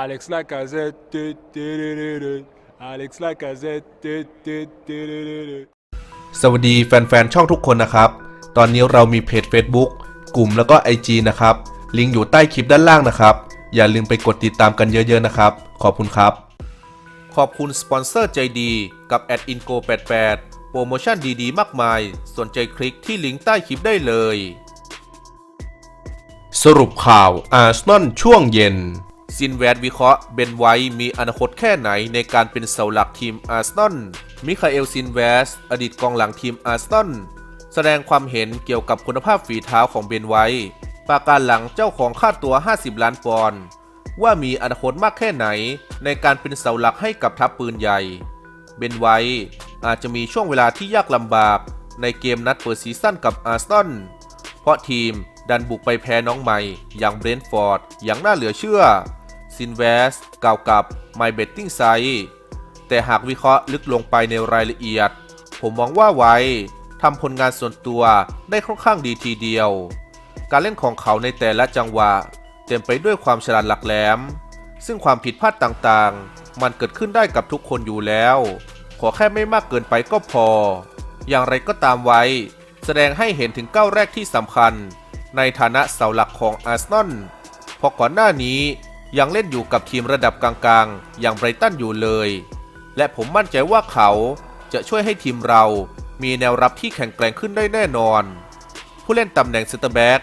Alex Lacazette. Alex Lacazette. สวัสดีแฟนๆ ช่องทุกคนนะครับ ตอนนี้เรามีเพจ Facebook กลุ่มแล้วก็ IG นะครับ ลิงก์อยู่ใต้คลิปด้านล่างนะครับ อย่าลืมไปกดติดตามกันเยอะๆนะครับ ขอบคุณครับ ขอบคุณสปอนเซอร์ใจดีกับ a d i n g o 88โปรโมชั่นดีๆ มากมาย สนใจคลิกที่ลิงก์ใต้คลิปได้เลย สรุปข่าวอาร์เซนอลช่วงเย็น ซินแวดวิเคราะห์เบนไวท์มีอนาคตแค่ไหนในการเป็นเสาหลักทีมอาร์เซนอลมิคาเอลซินแวสอดีตกองหลังทีมอาร์เซนอลแสดงความเห็นเกี่ยวกับคุณภาพฝีเท้าของเบนไวท์ปาการหลังเจ้าของค่าตัว 50 ล้านปอนด์ว่ามีอนาคตมากแค่ไหน ในการเป็นเสาหลักให้กับทัพปืนใหญ่ เบนไวท์อาจจะมีช่วงเวลาที่ยากลำบาก ในเกมนัดเปิดซีซั่นกับอาร์เซนอลเพราะทีมดันบุกไปแพ้น้องใหม่ อย่างเบรนท์ฟอร์ดอย่างน่าเหลือเชื่อ ซินเวสกล่าวกับ My Betting Site แต่หากวิเคราะห์ลึกลงไปในรายละเอียด ผมมองว่าไวทำผลงานส่วนตัวได้ค่อนข้างดีทีเดียว การเล่นของเขาในแต่ละจังหวะ เต็มไปด้วยความฉลาดหลักแหลม ซึ่งความผิดพลาดต่างๆ มันเกิดขึ้นได้กับทุกคนอยู่แล้ว ขอแค่ไม่มากเกินไปก็พอ อย่างไรก็ตามไว้ แสดงให้เห็นถึงก้าวแรกที่สำคัญ ในฐานะเสาหลักของอาร์เซนอลเพราะก่อนหน้านี้ ยังเล่นอยู่กับทีมระดับกลางๆ อย่างไบรตันอยู่เลย และผมมั่นใจว่าเขาจะช่วยให้ทีมเรามีแนวรับที่แข็งแกร่งขึ้นได้แน่นอน ผู้เล่นตำแหน่งเซนเตอร์แบ็ก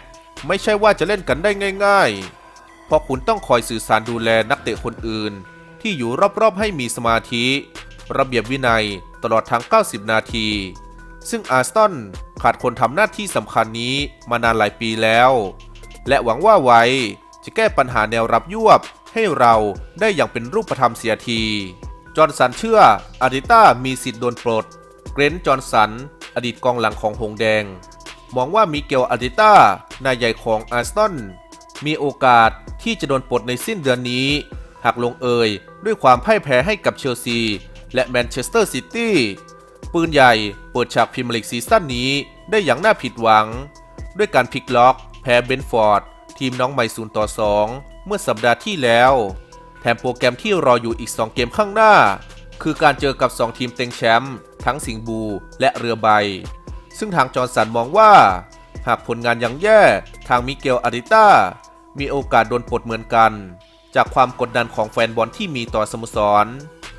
ไม่ใช่ว่าจะเล่นกันได้ง่ายๆ เพราะคุณต้องคอยสื่อสารดูแลนักเตะคนอื่น ที่อยู่รอบๆให้มีสมาธิ ระเบียบวินัยตลอดทั้ง 90 นาที ซึ่งอาร์สตันขาดคนทำหน้าที่สำคัญนี้มานานหลายปีแล้ว และหวังว่าไว้ จะแก้ปัญหาแนวรับยวบ ให้เราได้อย่างเป็นรูปธรรมเสียที จอร์นสันเชื่ออาริต้ามีสิทธิ์โดนปลด เกรนท์จอร์นสัน อดีตกองหลังของหงแดง มองว่ามิเกลอาริต้านายใหญ่ของอาร์เซนมีโอกาสที่จะโดนปลดในสิ้นเดือนนี้ หากลงเอยด้วยความพ่ายแพ้ให้กับเชลซี และแมนเชสเตอร์ซิตี้ปืนใหญ่เปิดฉากพรีเมียร์ลีกซีซั่นนี้ได้อย่างน่าผิดหวัง ด้วยการพลิกล็อก แพ้เบนฟอร์ด ทีมน้องใหม่0ต่อ 2 เมื่อสัปดาห์ที่แล้ว แถมโปรแกรมที่รออยู่อีก 2 เกมข้างหน้า คือการเจอกับ 2 ทีมเต็งแชมป์ทั้งสิงห์บูและเรือใบ ซึ่งทางจอร์นสันมองว่า หากผลงานยังแย่ทางมิเกลอาริต้ามีโอกาสโดนปลดเหมือนกัน จากความกดดันของแฟนบอลที่มีต่อสโมสร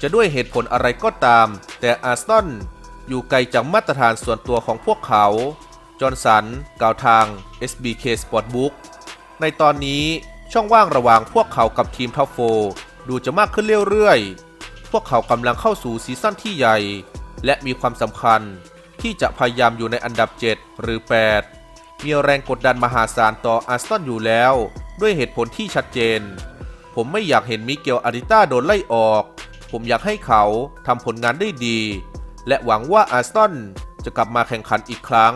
จะด้วยเหตุผลอะไรก็ตาม แต่อาร์เซนอลอยู่ไกลจากมาตรฐานส่วนตัวของพวกเขา จอร์นสันกล่าวทาง SBK Sportbook ในตอนนี้ช่องว่างระหว่างพวกเขากับทีมท็อปโฟดูจะมากขึ้นเรื่อยๆ พวกเขากำลังเข้าสู่ซีซั่นที่ใหญ่ และมีความสำคัญที่จะพยายามอยู่ในอันดับ 7 หรือ 8 มีแรงกดดันมหาศาลต่ออาร์เซนอยู่แล้ว ด้วยเหตุผลที่ชัดเจน ผมไม่อยากเห็นมิเกลอาริต้าโดนไล่ออก ผมอยากให้เขาทำผลงานได้ดี และหวังว่าอาร์เซนจะกลับมาแข่งขันอีกครั้ง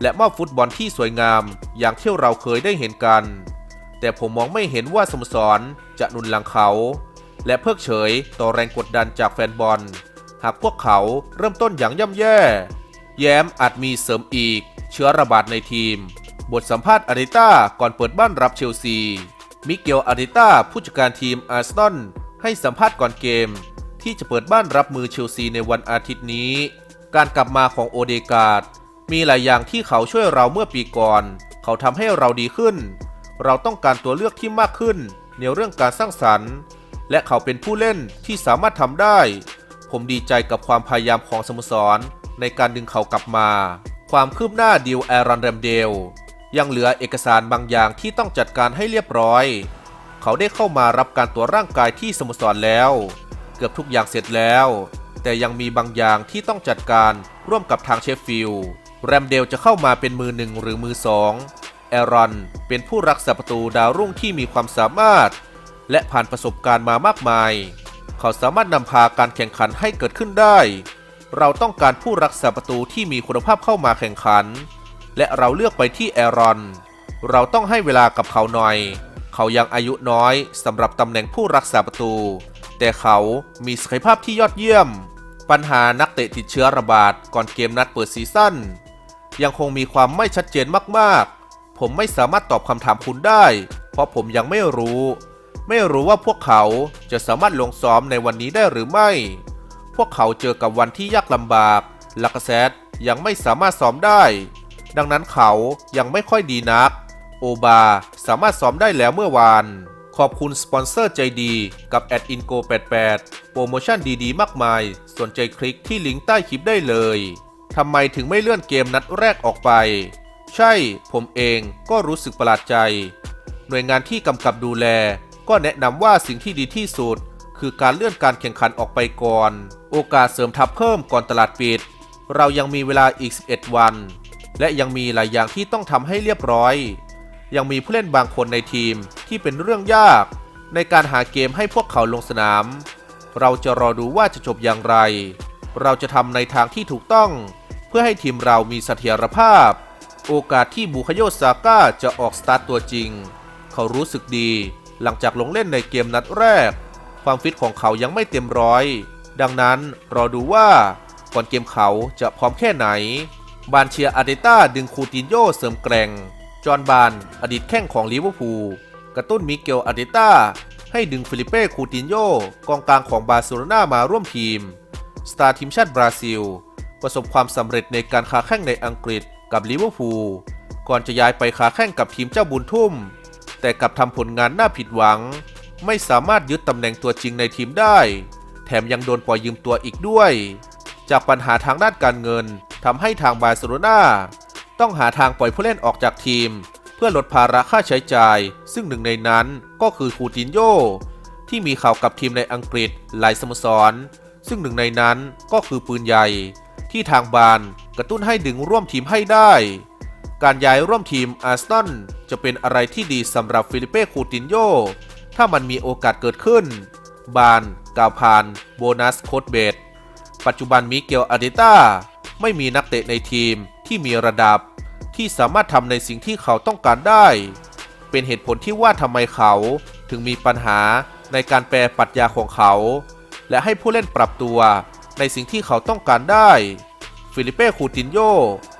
และมอบฟุตบอลที่สวยงามอย่างที่เราเคยได้เห็นกัน แต่ผมมองไม่เห็นว่าสโมสรจะนุนหลังเขา และเพิกเฉยต่อแรงกดดันจากแฟนบอล หากพวกเขาเริ่มต้นอย่างย่ำแย่ แย้มอาจมีเสริมอีก เชื้อระบาดในทีม บทสัมภาษณ์อาริต้าก่อนเปิดบ้านรับเชลซี มิเกลอาริต้าผู้จัดการทีมอาร์เซนอลให้สัมภาษณ์ก่อนเกม ที่จะเปิดบ้านรับมือเชลซีในวันอาทิตย์นี้ การกลับมาของโอเดกาด มีหลายอย่างที่เขาช่วยเราเมื่อปีก่อน เขาทำให้เราดีขึ้น เราต้องการตัวเลือกที่มากขึ้น ในเรื่องการสร้างสรรค์ และเขาเป็นผู้เล่นที่สามารถทำได้ ผมดีใจกับความพยายามของสโมสร ในการดึงเขากลับมา ความคืบหน้าดิวแอรอนแรมเดล ยังเหลือเอกสารบางอย่างที่ต้องจัดการให้เรียบร้อย เขาได้เข้ามารับการตรวจร่างกายที่สโมสรแล้ว เกือบทุกอย่างเสร็จแล้ว แต่ยังมีบางอย่างที่ต้องจัดการร่วมกับทางเชฟฟิลด์ แรมเดลจะเข้ามาเป็นมือหนึ่งหรือมือสองแอรอนเป็นผู้รักษาประตูดาวรุ่งที่มีความสามารถ และผ่านประสบการณ์มามากมาย เขาสามารถนำพาการแข่งขันให้เกิดขึ้นได้ เราต้องการผู้รักษาประตูที่มีคุณภาพเข้ามาแข่งขัน และเราเลือกไปที่แอรอน เราต้องให้เวลากับเขาหน่อย เขายังอายุน้อยสำหรับตำแหน่งผู้รักษาประตู แต่เขามีศักยภาพที่ยอดเยี่ยม ปัญหานักเตะติดเชื้อระบาดก่อนเกมนัดเปิดซีซั่น ยังคงมีความไม่ชัดเจนมากๆ ผมไม่สามารถตอบคำถามคุณได้ เพราะผมยังไม่รู้ ไม่รู้ว่าพวกเขาจะสามารถลงซ้อมในวันนี้ได้หรือไม่ พวกเขาเจอกับวันที่ยากลำบากลักาเซตยังไม่สามารถซ้อมได้ ดังนั้นเขายังไม่ค่อยดีนัก โอบาสามารถซ้อมได้แล้วเมื่อวาน ขอบคุณสปอนเซอร์ใจดีกับ a d i n g o 88โปรโมชั่นดีๆ มากมาย สนใจคลิกที่ลิงก์ใต้คลิปได้เลย ทำไมถึงไม่เลื่อนเกมนัดแรกออกไป ใช่ผมเองก็รู้สึกประหลาดใจ หน่วยงานที่กำกับดูแล ก็แนะนำว่าสิ่งที่ดีที่สุด คือการเลื่อนการแข่งขันออกไปก่อน โอกาสเสริมทัพเพิ่มก่อนตลาดปิด เรายังมีเวลาอีก 11 วัน และยังมีหลายอย่างที่ต้องทำให้เรียบร้อย ยังมีผู้เล่นบางคนในทีมที่เป็นเรื่องยาก ในการหาเกมให้พวกเขาลงสนาม เราจะรอดูว่าจะจบอย่างไร เราจะทำในทางที่ถูกต้อง พื่อให้ทีมเรามีเสถียรภาพ โอกาสที่บูคาโยซาก้าจะออกสตาร์ตตัวจริง เขารู้สึกดีหลังจากลงเล่นในเกมนัดแรก ความฟิตของเขายังไม่เต็มร้อย ดังนั้นรอดูว่าก่อนเกมเขาจะพร้อมแค่ไหน บานเชียอาร์เตต้าดึงคูตินโยเสริมแกร่ง จอห์นบานอดีตแข้งของลิเวอร์พูลกระตุ้นมิเกลอาร์เตต้าให้ดึงฟิลิเป้คูตินโยกองกลางของบาร์เซโลนามาร่วมทีม สตาร์ทีมชาติบราซิล ประสบความสำเร็จในการค้าแข่งในอังกฤษกับลิเวอร์พูลก่อนจะย้ายไปค้าแข่งกับทีมเจ้าบุญทุ่ม แต่กลับทำผลงานน่าผิดหวัง ไม่สามารถยึดตำแหน่งตัวจริงในทีมได้ แถมยังโดนปล่อยยืมตัวอีกด้วย จากปัญหาทางด้านการเงินทำให้ทางบาร์เซโลนาต้องหาทางปล่อยผู้เล่นออกจากทีม เพื่อลดภาระค่าใช้จ่าย ซึ่งหนึ่งในนั้นก็คือคูตินโยที่มีข่าวกับทีมในอังกฤษหลายสโมสร ซึ่งหนึ่งในนั้นก็คือปืนใหญ่ ที่ทางบานกระตุ้นให้ดึงร่วมทีมให้ได้ การย้ายร่วมทีมอาร์เซนอลจะเป็นอะไรที่ดีสำหรับฟิลิเป้คูตินโยถ้ามันมีโอกาสเกิดขึ้น บาน กาวพาน โบนัส โคดเบดปัจจุบันมิเกลอาร์เดต้าไม่มีนักเตะในทีมที่มีระดับ ที่สามารถทำในสิ่งที่เขาต้องการได้ เป็นเหตุผลที่ว่าทำไมเขาถึงมีปัญหาในการแปลปรัชญาของเขา และให้ผู้เล่นปรับตัว ในสิ่งที่เขาต้องการได้ ฟิลิเป้คูตินโย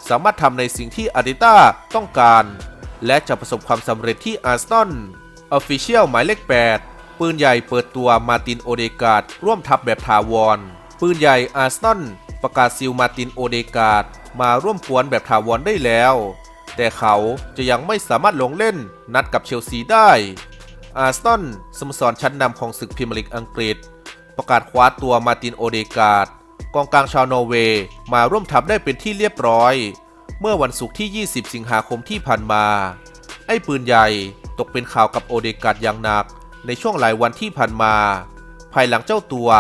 สามารถทำในสิ่งที่อาร์เดต้าต้องการ และจะประสบความสำเร็จที่อาร์เซนอลออฟฟิเชียลหมายเลข 8 ปืนใหญ่เปิดตัวมาตินโอเดกาดร่วมทัพแบบถาวร ปืนใหญ่อาร์เซนอลประกาศซิลมาตินโอเดกาดมาร่วมกวนแบบถาวรได้แล้ว แต่เขาจะยังไม่สามารถลงเล่นนัดกับเชลซีได้อาร์เซนสโมสรชั้นนำของศึกพรีเมียร์ลีกอังกฤษ ประกาศคว้าตัวมาตินโอเดกาดกองกลางชาวนอร์เวย์มาร่วมทัพได้เป็นที่เรียบร้อย เมื่อวันศุกร์ที่ 20 สิงหาคมที่ผ่านมา ไอ้ปืนใหญ่ตกเป็นข่าวกับโอเดกาดอย่างหนัก ในช่วงหลายวันที่ผ่านมา ภายหลังเจ้าตัว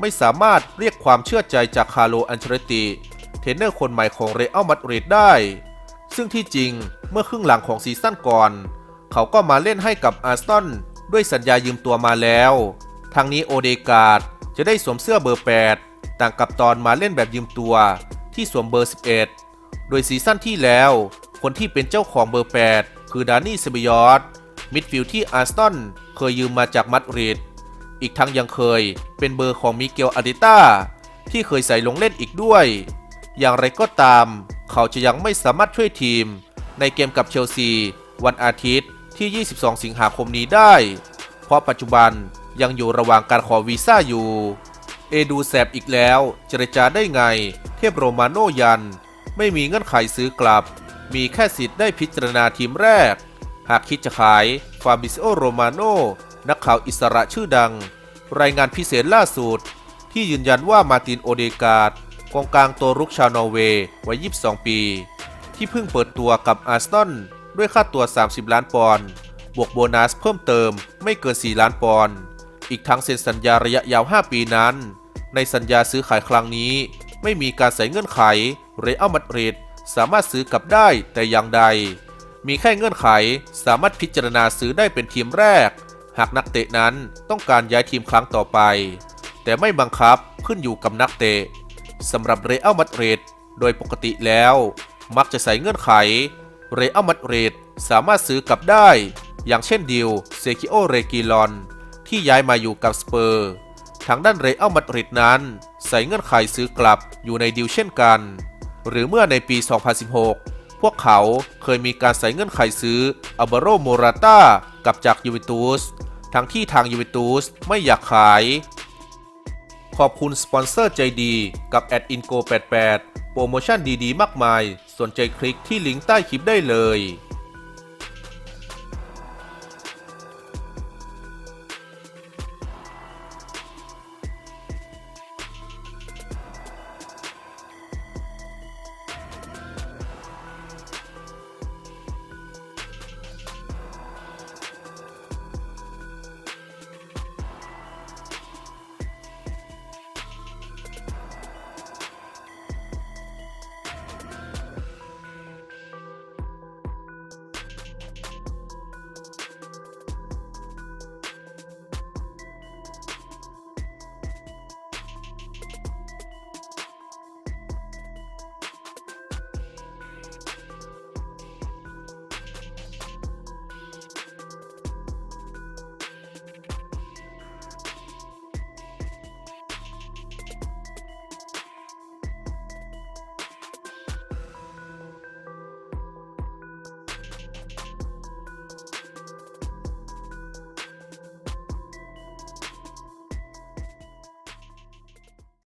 ไม่สามารถเรียกความเชื่อใจจากคาร์โลอันเชลติเทรนเนอร์คนใหม่ของเรอัลมาดริดได้ ซึ่งที่จริงเมื่อครึ่งหลังของซีซั่นก่อน เขาก็มาเล่นให้กับอาร์เซนด้วยสัญญายืมตัวมาแล้ว ทางนี้โอเดการ์ดจะได้สวมเสื้อเบอร์ 8 ต่างกับตอนมาเล่นแบบยืมตัวที่สวมเบอร์ 11 โดยซีซั่นที่แล้ว คนที่เป็นเจ้าของเบอร์ 8 คือดานี่เซบยอสมิดฟิลด์ที่อาร์เซนเคยยืมมาจากมาดริดอีกทั้งยังเคยเป็นเบอร์ของมิเกลอาร์เดต้าที่เคยใส่ลงเล่นอีกด้วย อย่างไรก็ตาม เขาจะยังไม่สามารถช่วยทีม ในเกมกับเชลซี วันอาทิตย์ที่ 22 สิงหาคมนี้ได้ เพราะปัจจุบัน ยังอยู่ระหว่างการขอวีซ่าอยู่ เอดูแสบอีกแล้ว เจรจาได้ไง เทพโรมาโนยัน ไม่มีเงื่อนไขซื้อกลับ มีแค่สิทธิ์ได้พิจารณาทีมแรก หากคิดจะขาย ฟาบิซโอโรมาโนนักข่าวอิสระชื่อดัง รายงานพิเศษล่าสุด ที่ยืนยันว่ามาตินโอเดการ์ดกองกลางตัวรุกชาวนอร์เวย์วัย 22 ปี ที่เพิ่งเปิดตัวกับอาร์เซนด้วยค่าตัว 30 ล้านปอนด์บวกโบนัสเพิ่มเติมไม่เกิน 4 ล้านปอนด์ อีกทั้งเซ็นสัญญาระยะยาว 5 ปีนั้น ในสัญญาซื้อขายครั้งนี้ ไม่มีการใส่เงื่อนไข เรอัลมาดริดสามารถซื้อกลับได้แต่อย่างใด มีแค่เงื่อนไขสามารถพิจารณาซื้อได้เป็นทีมแรก หากนักเตะนั้นต้องการย้ายทีมครั้งต่อไป แต่ไม่บังคับขึ้นอยู่กับนักเตะสำหรับเรอัลมาดริดโดยปกติแล้ว มักจะใส่เงื่อนไข เรอัลมาดริดสามารถซื้อกลับได้ อย่างเช่นดิวเซคิโอเรกิลอน ที่ย้ายมาอยู่กับสเปอร์ ทางด้านเรอัลมาดริดนั้น ใส่เงื่อนไขซื้อกลับอยู่ในดิวเช่นกัน หรือเมื่อในปี 2016 พวกเขาเคยมีการใส่เงื่อนไขซื้ออัลบาโรโมราต้ากับจากยูเวนตุส ทั้งที่ทางยูเวนตุสไม่อยากขาย ขอบคุณสปอนเซอร์ใจดีกับ a d i n g o 88โปรโมชั่นดีๆ มากมาย สนใจคลิกที่ลิงก์ใต้คลิปได้เลย